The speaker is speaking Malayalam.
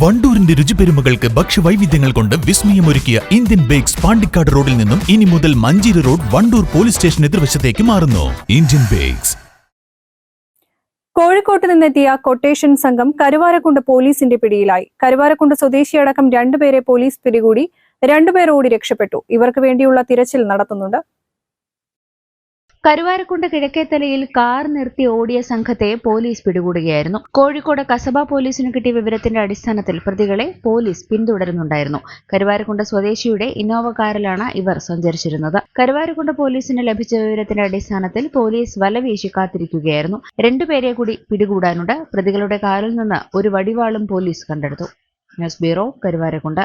വണ്ടൂരിന്റെ രുചിപെരുമകൾക്ക് ഭക്ഷ്യവൈവിധ്യങ്ങൾ കൊണ്ട് വിസ്മയമൊരുക്കിയ ഇന്ത്യൻ ബേക്സ് പാണ്ടിക്കാട് റോഡിൽ നിന്നും ഇനി മുതൽ Manjeri road Wandoor police station എതിർവശത്തേക്ക് മാറുന്നു. Indian bakes. കോഴിക്കോട്ട് നിന്നെത്തിയ കൊട്ടേഷൻ സംഘം കരുവാരക്കുണ്ട് പോലീസിന്റെ പിടിയിലായി. കരുവാരക്കുണ്ട് സ്വദേശിയടക്കം രണ്ടുപേരെ പോലീസ് പിടികൂടി രണ്ടുപേർ ഓടി രക്ഷപ്പെട്ടു. ഇവർക്ക് വേണ്ടിയുള്ള തിരച്ചിൽ നടത്തുന്നുണ്ട്. കരുവാരക്കുണ്ട് കിഴക്കേത്തലയിൽ കാർ നിർത്തി ഓടിയ സംഘത്തെ പോലീസ് പിടികൂടുകയായിരുന്നു. കോഴിക്കോട് കസബ പോലീസിന് കിട്ടിയ വിവരത്തിന്റെ അടിസ്ഥാനത്തിൽ പ്രതികളെ പോലീസ് പിന്തുടരുന്നുണ്ടായിരുന്നു. കരുവാരക്കുണ്ട് സ്വദേശിയുടെ ഇന്നോവ കാറിലാണ് ഇവർ സഞ്ചരിച്ചിരുന്നത്. കരുവാരക്കുണ്ട് പോലീസിന് ലഭിച്ച വിവരത്തിന്റെ അടിസ്ഥാനത്തിൽ പോലീസ് വലവീശി കാത്തിരിക്കുകയായിരുന്നു. രണ്ടുപേരെ കൂടി പിടികൂടാനുണ്ട്. പ്രതികളുടെ കാറിൽ നിന്ന് ഒരു വടിവാളും പോലീസ് കണ്ടെടുത്തു. News bureau Karuvarakundu.